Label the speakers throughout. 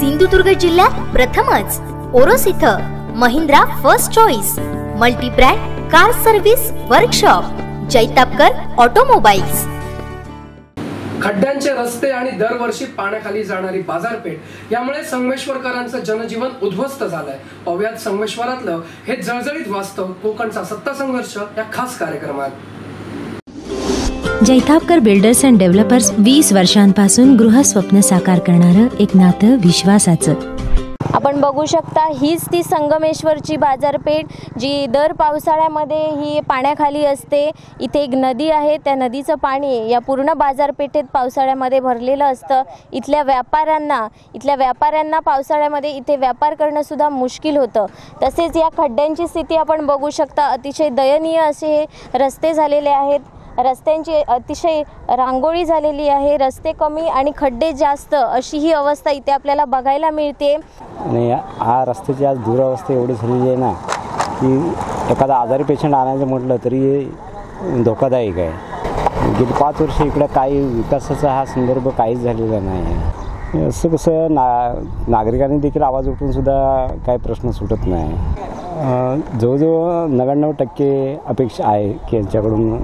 Speaker 1: सिंधुदुर्ग जिल्ह्यात प्रथमच. ओरोस इथं Mahindra first choice multibrand car service workshop Jaitapkar automobiles.
Speaker 2: खड्ड्यांचे रस्ते आणि दरवर्षी पाण्याखाली जाणारी बाजारपेठ यामुळे संगमेश्वरकरांचं जनजीवन उद्ध्वस्त झालंय. पाहुयात संगमेश्वरातलं हे जळजळीत वास्तव कोकणचा सत्ता संघर्ष या खास कार्यक्रमात.
Speaker 3: जैतापकर बिल्डर्स अँड डेव्हलपर्स वीस वर्षांपासून गृहस्वप्न साकार करणारं एक नातं विश्वासाचं.
Speaker 4: आपण बघू शकता हीच ती संगमेश्वरची बाजारपेठ जी दर पावसाळ्यामध्ये ही पाण्याखाली असते. इथे एक नदी आहे त्या नदीचं पाणी या पूर्ण बाजारपेठेत पावसाळ्यामध्ये भरलेलं असतं. इथल्या व्यापाऱ्यांना इथल्या व्यापाऱ्यांना पावसाळ्यामध्ये इथे व्यापार करणंसुद्धा मुश्किल होतं. तसेच या खड्ड्यांची स्थिती आपण बघू शकता अतिशय दयनीय असे हे रस्ते झालेले आहेत. रस्त्यांची अतिशय रांगोळी झालेली आहे. रस्ते कमी आणि खड्डे जास्त अशी ही अवस्था इथे आपल्याला बघायला मिळते.
Speaker 5: आणि हा रस्त्याची आज दुरावस्था एवढी झालेली आहे ना की एखादा आजारी पेशंट आणायचं म्हटलं तरी धोकादायक आहे. गेली पाच वर्ष इकडं काही विकासाचा हा संदर्भ काहीच झालेला नाही आहे. असं कसं ना नागरिकांनी देखील आवाज उठून सुद्धा काही प्रश्न सुटत नाही. जवळजवळ नव्याण्णव टक्के अपेक्षा आहे की यांच्याकडून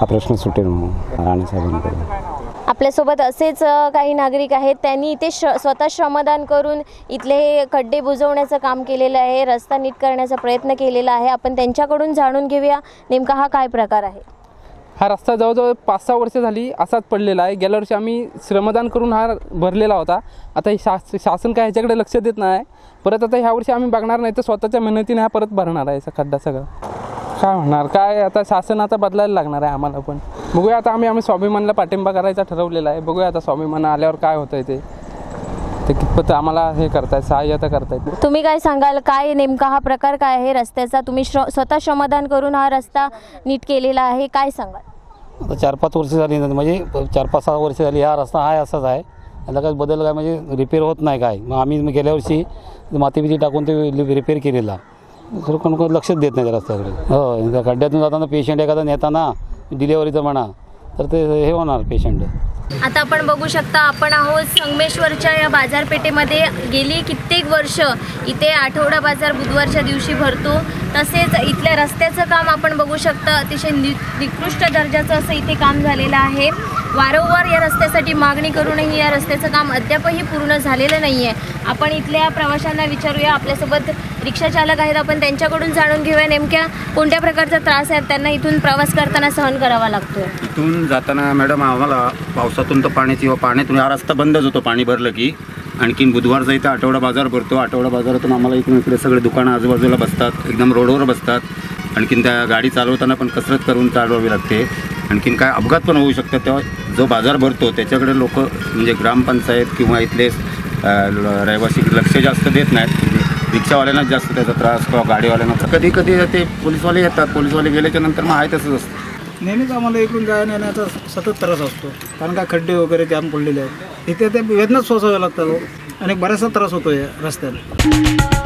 Speaker 5: हा प्रश्न सुटेल म्हणून राणेसाहेबांकडून
Speaker 4: आपल्यासोबत असेच काही नागरिक आहेत त्यांनी इथे श स्वतः श्रमदान करून इथले हे खड्डे बुजवण्याचं काम केलेलं आहे रस्ता नीट करण्याचा प्रयत्न केलेला आहे. आपण त्यांच्याकडून जाणून घेऊया नेमका हा काय प्रकार आहे?
Speaker 6: हा रस्ता जवळजवळ पाच सहा वर्ष झाली असाच पडलेला आहे. गेल्या वर्षी आम्ही श्रमदान करून हा भरलेला होता. आता हे शास शासन काय ह्याच्याकडे लक्ष देत नाही. परत आता ह्या वर्षी आम्ही बघणार नाही तर स्वतःच्या मेहनतीने हा परत भरणार आहे असा खड्डा सगळा. काय म्हणणार काय आता शासन आता बदलायला लागणार आहे आम्हाला पण. बघूया आता आम्ही आम्ही स्वाभिमानला पाठिंबा करायचा ठरवलेला आहे. बघूया आता स्वाभिमान आल्यावर काय होतं आहे ते. ते कितपत आम्हाला हे करतायत सहाय्यता करतायत
Speaker 4: तुम्ही काय सांगाल? काय नेमका हा प्रकार काय आहे रस्त्याचा? तुम्ही श्र स्वतः श्रमदान करून हा रस्ता नीट केलेला आहे काय सांगाल?
Speaker 7: आता चार पाच वर्ष झाली ना म्हणजे चार पाच सहा वर्ष झाली हा रस्ता आहे असाच आहे. याला काही बदल काय म्हणजे रिपेअर होत नाही काय. मग आम्ही मग गेल्या वर्षी माती बिती टाकून ते रिपेअर केलेला. खरं कोण कोण लक्षच देत नाही त्या रस्त्याकडे. हो खड्ड्यातून जाताना पेशंट एखादा नेताना डिलेवरीचं म्हणा तर ते हे होणार पेशंट
Speaker 4: आता आपण बघू शकता आपण आहोत संगमेश्वरच्या या बाजारपेठेमध्ये. गेली कित्येक वर्ष इथे आठवडा बाजार बुधवारच्या दिवशी भरतो. तसेच इथल्या रस्त्याचं काम आपण बघू शकता अतिशय नि निकृष्ट दर्जाचं असं इथे काम झालेलं आहे. वारंवार या रस्त्यासाठी मागणी करूनही या रस्त्याचं काम अद्यापही पूर्ण झालेलं नाही आहे आपण इथल्या प्रवाशांना विचारूया. आपल्यासोबत रिक्षाचालक आहेत. आपण त्यांच्याकडून जाणून घेऊया नेमक्या कोणत्या प्रकारचा त्रास आहे. त्यांना इथून प्रवास करताना सहन करावा लागतो
Speaker 8: इथून जाताना मॅडम आम्हाला पावसातून तर पाणी किंवा पाण्यातून हा रस्ता बंदच होतो. पाणी भरलं की आणखीन बुधवारचा इथं आठवडा बाजार भरतो. आठवडा बाजारातून आम्हाला इथून इकडे सगळे दुकानं आजूबाजूला बसतात. एकदम रोडवर बसतात. आणखीन त्या गाडी चालवताना पण कसरत करून चालवावी लागते. आणखीन काय अपघात पण होऊ शकतात. तेव्हा जो बाजार भरतो त्याच्याकडे लोक म्हणजे ग्रामपंचायत किंवा इथले रहिवासी लक्ष जास्त देत नाहीत. म्हणजे रिक्षावाल्यांनाच जास्त त्याचा त्रास किंवा गाडीवाल्यांना कधी कधी ते पोलीसवाले येतात. पोलीसवाले गेल्याच्यानंतर मग आहे तसंच असतं.
Speaker 9: नेहमीच आम्हाला इकडून जाण्या येण्याचा सतत त्रास असतो. कारण का खड्डे वगैरे जाम पडलेले आहेत. इथे ते वेदनाच सोसावे लागतात हो. आणि बराचसा त्रास होतो या रस्त्याला.